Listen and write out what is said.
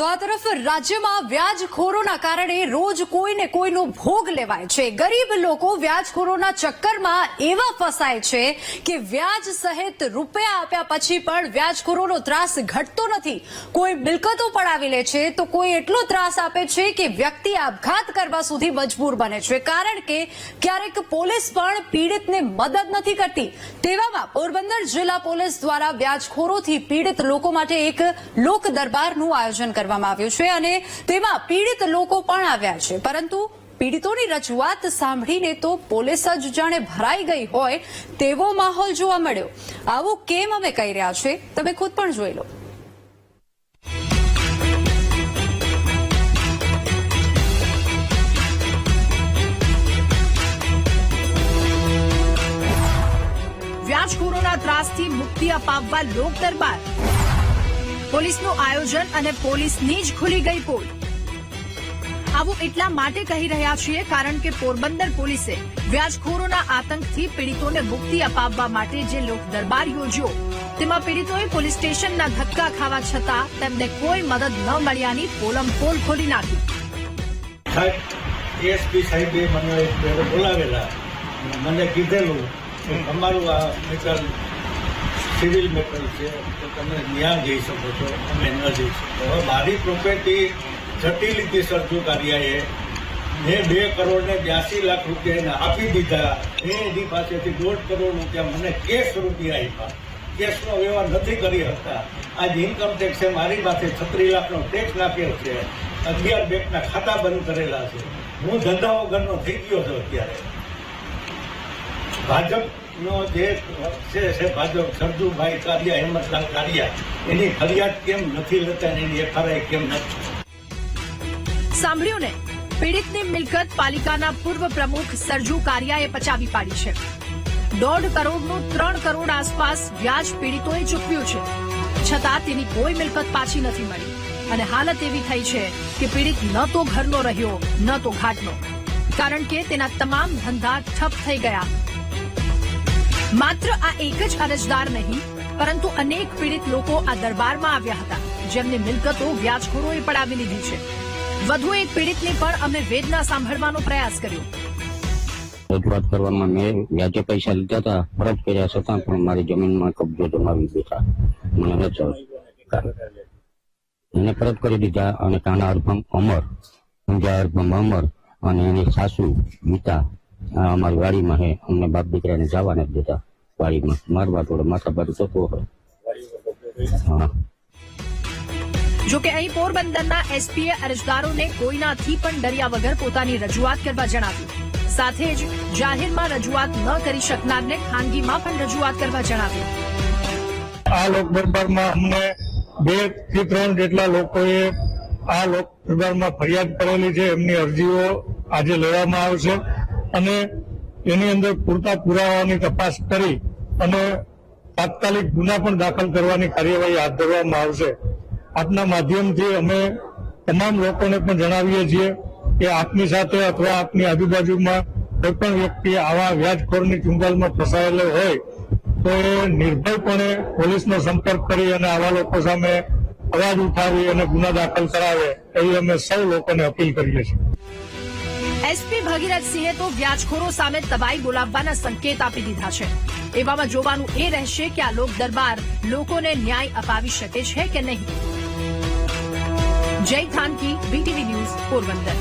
તો આ તરફ રાજ્યમાં વ્યાજખોરોના કારણે રોજ કોઈને કોઈનો ભોગ લેવાય છે. ગરીબ લોકો વ્યાજખોરોના ચક્કરમાં એવા ફસાય છે કે વ્યાજ સહિત રૂપિયા આપ્યા પછી પણ વ્યાજખોરોનો ત્રાસ ઘટતો નથી. કોઈ મિલકતો પડાવી લે છે તો કોઈ એટલો ત્રાસ આપે છે કે વ્યક્તિ આપઘાત કરવા સુધી મજબૂર બને છે. કારણ કે ક્યારેક પોલીસ પણ પીડિતને મદદ નથી કરતી. તેવામાં પોરબંદર જિલ્લા પોલીસ દ્વારા વ્યાજખોરોથી પીડિત લોકો માટે એક લોક દરબારનું આયોજન કરવામાં આવ્યું છે અને તેમાં પીડિત લોકો પણ આવ્યા છે. પરંતુ પીડિતોની રજૂઆત સાંભળીને તો પોલીસ જ જાણે ભરાઈ ગઈ હોય તેવો માહોલ જોવા મળ્યો. આવું કેમ અમે કહી રહ્યા છે? તમે ખુદ પણ જોઈ લો. વ્યાજખોરોના ત્રાસથી મુક્તિ અપાવવા લોક દરબાર પોલીસનું આયોજન અને પોલીસની જ ખુલી ગઈ પોલ આવું એટલા માટે કહી રહ્યા છીએ કારણ કે પોરબંદર પોલીસે વ્યાજખોરોના આતંકથી પીડિતોને મુક્તિ અપાવવા માટે જે લોક દરબાર યોજ્યો, તેમાં પીડિતોએ પોલીસ સ્ટેશનના ધક્કા ખાવા છતાં તેમને કોઈ મદદ ન મળ્યાની પોલમ પોલ ખોલી નાખી. એસપી સાહેબે મને બોલાવેલા મને કીધેલું કે આ સિવિલ મેટલ છે, તો તમે ત્યાં જઈ શકો છો, અમે ન જઈ શકો હવે મારી પ્રોપર્ટી જટિલિટી સરજુ કાર્યાએ મેં બે કરોડ ને બ્યાસી લાખ રૂપિયા એને આપી દીધા. મેં એની પાસેથી દોઢ કરોડ રૂપિયા મને કેશ રૂપિયા આપ્યા. કેશનો વ્યવહાર નથી કરી શકતા. આજ ઇન્કમ ટેક્સે મારી પાસે છત્રીસ લાખનો ટેક્સ નાખ્યો છે. અગિયાર બેંકના ખાતા બંધ કરેલા છે. હું ધંધા વગરનો થઈ ગયો છું અત્યારે. ભાજપનો જે છે ભાજપ સરજુભાઈ કારિયા હેમંતલાલ કારિયા, એની ફરિયાદ કેમ નથી લેતા એની એફઆરઆઈ કેમ નથી? સાંભળ્યું ને? પીડિતની મિલકત પાલિકાના પૂર્વ પ્રમુખ સરજુ કારિયાએ પચાવી પાડી છે. દોઢ કરોડનું ત્રણ કરોડ આસપાસ વ્યાજ પીડિતોએ ચૂકવ્યું છે. છતાં તેની કોઈ મિલકત પાછી નથી મળી. અને હાલત એવી થઈ છે કે પીડિત ન તો ઘરનો રહ્યો, ન તો ઘાટનો. કારણ કે તેના તમામ ધંધા ઠપ થઈ ગયા. માત્ર આ એક જ અરજદાર નહીં, પરંતુ અનેક પીડિત લોકો આ દરબારમાં આવ્યા હતા, જેમની મિલકતો વ્યાજખોરોએ પડાવી લીધી છે. વધુ એક પીડિતને પણ અમે વેદના સાંભળવાનો પ્રયાસ કર્યો. રજૂઆત કરવામાં મેં વ્યાજે પૈસા લીધા હતા, ફરજ કર્યા છતાં પણ મારી જમીનમાં કબજો જમાવી દીધા મને એને પરત કરી દીધા અને કાના અર્પમ અમર અંજા અર્પમ અમર અને એની સાસુ ગીતા અમારી વાડીમાં હે. અમને બાપ દીકરાને જવા નથી દેતા વાડીમાં. મારવા થોડો માથા બાજુ થતો હોય હા. જો અહીં પોરબંદરના એસપીએ અરજદારોને કોઈનાથી પણ ડર્યા વગર પોતાની રજૂઆત કરવા જણાવ્યું. સાથે જ જાહેરમાં રજૂઆત ન કરી શકનારને ખાનગીમાં પણ રજૂઆત કરવા જણાવ્યું. આ લોક દરબારમાં અમને બેથી ત્રણ જેટલા લોકોએ આ લોક દરબારમાં ફરિયાદ કરેલી છે. એમની અરજીઓ આજે લેવામાં આવશે. અને એની અંદર પૂરતા પુરાવાની તપાસ કરી અને તાત્કાલિક ગુના પણ દાખલ કરવાની કાર્યવાહી હાથ ધરવામાં આવશે. આપના માધ્યમથી અમે તમામ લોકોને પણ જણાવીએ છીએ કે આપની સાથે અથવા આપની આજુબાજુમાં કોઈ પણ વ્યક્તિ આવા વ્યાજખોરની ચુંગાલમાં ફસાયેલો હોય, તો એ નિર્ભયપણે પોલીસનો સંપર્ક કરી અને આવા લોકો સામે અવાજ ઉઠાવી અને ગુના દાખલ કરાવે, એવી અમે સૌ લોકોને અપીલ કરીએ છીએ. એસપી ભગીરથસિંહે તો વ્યાજખોરો સામે તબાઈ બોલાવવાના સંકેત આપી દીધા છે. એવામાં જોવાનું એ રહેશે કે આ લોક દરબાર લોકોને ન્યાય અપાવી શકે છે કે નહીં? જય થાનકી બીટીવી ન્યૂઝ પોરબંદર.